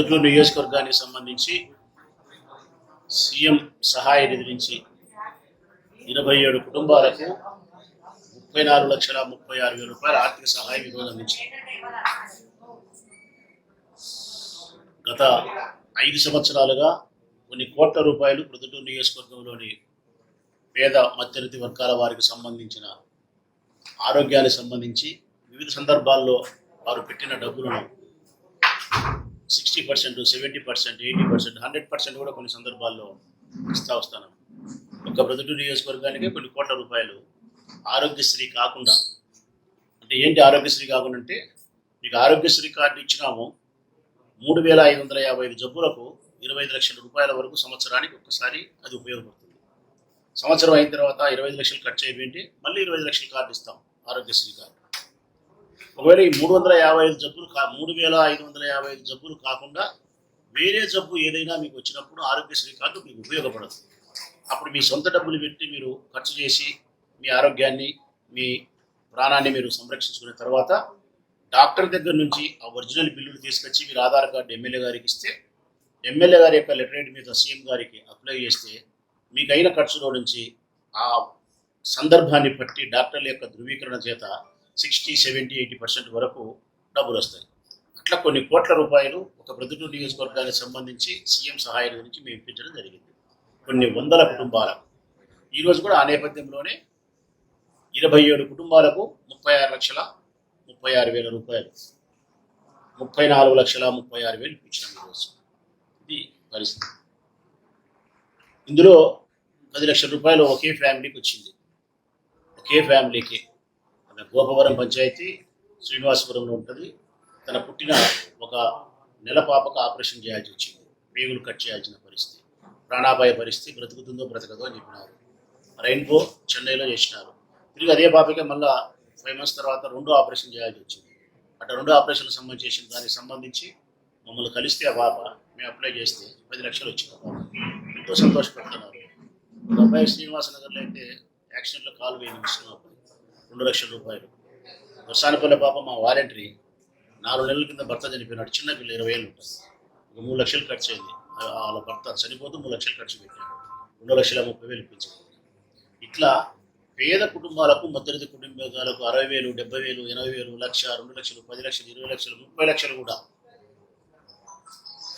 ప్రొద్దుటూరు నియోజకవర్గానికి సంబంధించి సీఎం సహాయ నిధి నుంచి ఇరవై ఏడు కుటుంబాలకు ముప్పై నాలుగు లక్షల ముప్పై ఆరు వేల రూపాయల ఆర్థిక సహాయం ఈరోజు అందించింది గత ఐదు సంవత్సరాలుగా కొన్ని కోట్ల రూపాయలు ప్రొద్దుటూరు నియోజకవర్గంలోని పేద మధ్యతరగతి వర్గాల వారికి సంబంధించిన ఆరోగ్యానికి సంబంధించి వివిధ సందర్భాల్లో వారు పెట్టిన డబ్బులను sixty percent seventy percent eighty percent hundred percent కూడా కొన్ని సందర్భాల్లో ఇస్తా వస్తాను. ఒక ప్రొద్దుటూరు నియోజకవర్గానికే కొన్ని కోట్ల రూపాయలు ఆరోగ్యశ్రీ కాకుండా అంటే ఏంటి ఆరోగ్యశ్రీ కాకుండా అంటే మీకు ఆరోగ్యశ్రీ కార్డు ఇచ్చినాము మూడు వేల ఐదు వందల యాభై ఐదు జబ్బులకు ఇరవై ఐదు లక్షల రూపాయల వరకు సంవత్సరానికి ఒక్కసారి అది ఉపయోగపడుతుంది. సంవత్సరం అయిన తర్వాత ఇరవై ఐదు లక్షలు ఖర్చు అయిపోయింటే మళ్ళీ ఇరవై ఐదు లక్షల కార్డు ఇస్తాం ఆరోగ్యశ్రీ కార్డు. ఒకవేళ ఈ మూడు వందల యాభై ఐదు జబ్బులు కా మూడు వేల ఐదు వందల యాభై ఐదు జబ్బులు కాకుండా వేరే జబ్బు ఏదైనా మీకు వచ్చినప్పుడు ఆరోగ్యశ్రీ కార్డు మీకు ఉపయోగపడదు. అప్పుడు మీ సొంత డబ్బులు పెట్టి మీరు ఖర్చు చేసి మీ ఆరోగ్యాన్ని మీ ప్రాణాన్ని మీరు సంరక్షించుకున్న తర్వాత డాక్టర్ దగ్గర నుంచి ఆ ఒరిజినల్ బిల్లులు తీసుకొచ్చి మీరు ఆధార్ కార్డు ఎమ్మెల్యే గారికి ఇస్తే ఎమ్మెల్యే గారి యొక్క లెటరేట్ మీద సీఎం గారికి అప్లై చేస్తే మీకు అయిన ఖర్చులో నుంచి ఆ సందర్భాన్ని బట్టి డాక్టర్ల యొక్క ధృవీకరణ చేత సిక్స్టీ సెవెంటీ ఎయిటీ పర్సెంట్ వరకు డబ్బులు వస్తాయి. అట్లా కొన్ని కోట్ల రూపాయలు ఒక ప్రొద్దుటూరు నియోజకవర్గానికి సంబంధించి సీఎం సహాయం గురించి మేము ఇప్పించడం జరిగింది. కొన్ని వందల కుటుంబాలకు. ఈరోజు కూడా ఆ నేపథ్యంలోనే ఇరవై ఏడు కుటుంబాలకు ముప్పై ఆరు లక్షల ముప్పై ఆరు వేల రూపాయలు. ముప్పై నాలుగు లక్షల ముప్పై ఆరు వేలు ఇప్పించినాం ఈరోజు ఇది పరిస్థితి. ఇందులో పది లక్షల రూపాయలు ఒకే ఫ్యామిలీకి వచ్చింది. ఒకే ఫ్యామిలీకి. గోపవరం పంచాయతీ శ్రీనివాసపురంలో ఉంటుంది. తన పుట్టిన ఒక నెల పాపకు ఆపరేషన్ చేయాల్సి వచ్చింది. వేగులు కట్ చేయాల్సిన పరిస్థితి ప్రాణాపాయ పరిస్థితి బ్రతుకుతుందో బ్రతకదో అని చెప్పినారు. రైన్బో చెన్నైలో చేసినారు. తిరిగి అదే పాపకే మళ్ళా ఫైవ్ మంత్స్ తర్వాత రెండో ఆపరేషన్ చేయాల్సి వచ్చింది. అట్లా రెండో ఆపరేషన్కి సంబంధించిన చేసిన దానికి సంబంధించి మమ్మల్ని కలిస్తే ఆ పాప మేము అప్లై చేస్తే పది లక్షలు వచ్చింది ఎంతో సంతోషపడుతున్నారు. ఒక అబ్బాయి శ్రీనివాస నగర్లో అయితే యాక్సిడెంట్లో కాలు వేయి రెండు లక్షల రూపాయలు. వర్షానిపల్లె పాప మా వాలంటరీ నాలుగు నెలల కింద భర్త చనిపోయినాడు. చిన్న పిల్ల ఇరవై ఏళ్ళు ఉంటుంది. ఒక మూడు లక్షలు ఖర్చు అయింది. వాళ్ళ భర్త చనిపోతూ మూడు లక్షలు ఖర్చు పెట్టాడు. రెండు లక్షల ముప్పై వేలు ఇప్పించాడు. ఇట్లా పేద కుటుంబాలకు మధ్యతరగతి కుటుంబాలకు అరవై వేలు డెబ్బై వేలు ఎనభై వేలు లక్ష రెండు లక్షలు పది లక్షలు ఇరవై లక్షలు ముప్పై లక్షలు కూడా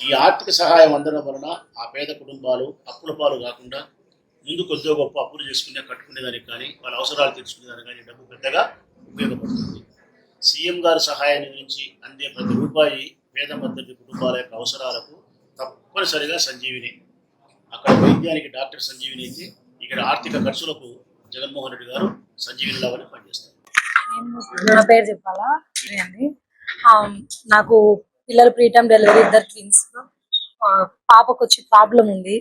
ఈ ఆర్థిక సహాయం అందడం వలన ఆ పేద కుటుంబాలు అప్పుల పాలు కాకుండా ముందు కొద్దిగా గొప్ప అప్పులు చేసుకునే కట్టుకునేదానికి కానీ వాళ్ళ అవసరాలు తీర్చుకునేదానికి కానీ డబ్బు పెద్దగా ఉపయోగపడుతుంది. సీఎం గారి సహాయాన్ని గురించి అందే ప్రతి రూపాయి పేద మద్దతు కుటుంబాల యొక్క అవసరాలకు తప్పనిసరిగా సంజీవిని. అక్కడ వైద్యానికి డాక్టర్ సంజీవిని అయితే ఇక్కడ ఆర్థిక ఖర్చులకు జగన్మోహన్ రెడ్డి గారు సంజీవిని లాగానే పనిచేస్తారు. నేను నా పేరు చెప్పాలా? అండి. నాకు పిల్లలు ప్రీటర్మ్ డెలివరీ ఇద్దరు ట్విన్స్ పాపకు వచ్చి ప్రాబ్లం ఉంది.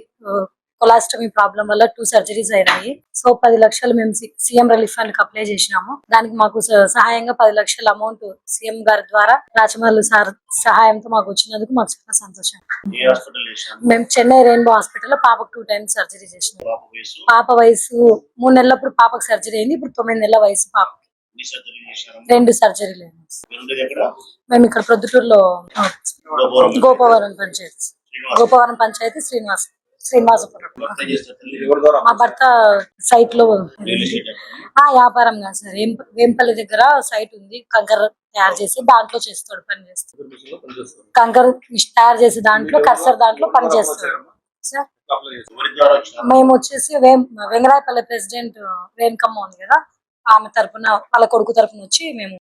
కొలాస్టమీ ప్రాబ్లం వల్ల టూ సర్జరీస్ అయినాయి. సో పది లక్షలు మేము సీఎం రిలీఫ్ ఫండ్కి అప్లై చేసినాము. దానికి మాకు సహాయంగా పది లక్షల అమౌంట్ సీఎం గారి ద్వారా రాచమల్లు సార్ సహాయంతో మాకు వచ్చినందుకు మాకు చాలా సంతోషం. హాస్పిటల్ మేము చెన్నై రెయిన్బో హాస్పిటల్లో పాపకు టూ టైమ్స్ సర్జరీ చేసినాం. పాప వయసు? మూడు నెలలప్పుడు పాపకు సర్జరీ అయింది. ఇప్పుడు తొమ్మిది నెలల వయసు పాప రెండు సర్జరీలు మేము ఇక్కడ ప్రొద్దుటూరులో. గోపవరం పంచాయతీ. గోపవరం పంచాయతీ శ్రీనివాస్. శ్రీనివాసపురం మా భర్త సైట్లో ఆ వ్యాపారం కాదు సార్. వేంప- వేంపల్లి దగ్గర సైట్ ఉంది. కంకర తయారు చేసి దాంట్లో చేస్తాడు పని చేస్తాడు. కంకర తయారు చేసి దాంట్లో కర్సర్ దాంట్లో పని చేస్తాడు. సార్? మేము వచ్చేసి వెంగరాయపల్లి ప్రెసిడెంట్ రేణుకమ్మ ఉంది కదా? ఆమె తరపున వాళ్ళ కొడుకు తరపున వచ్చి మేము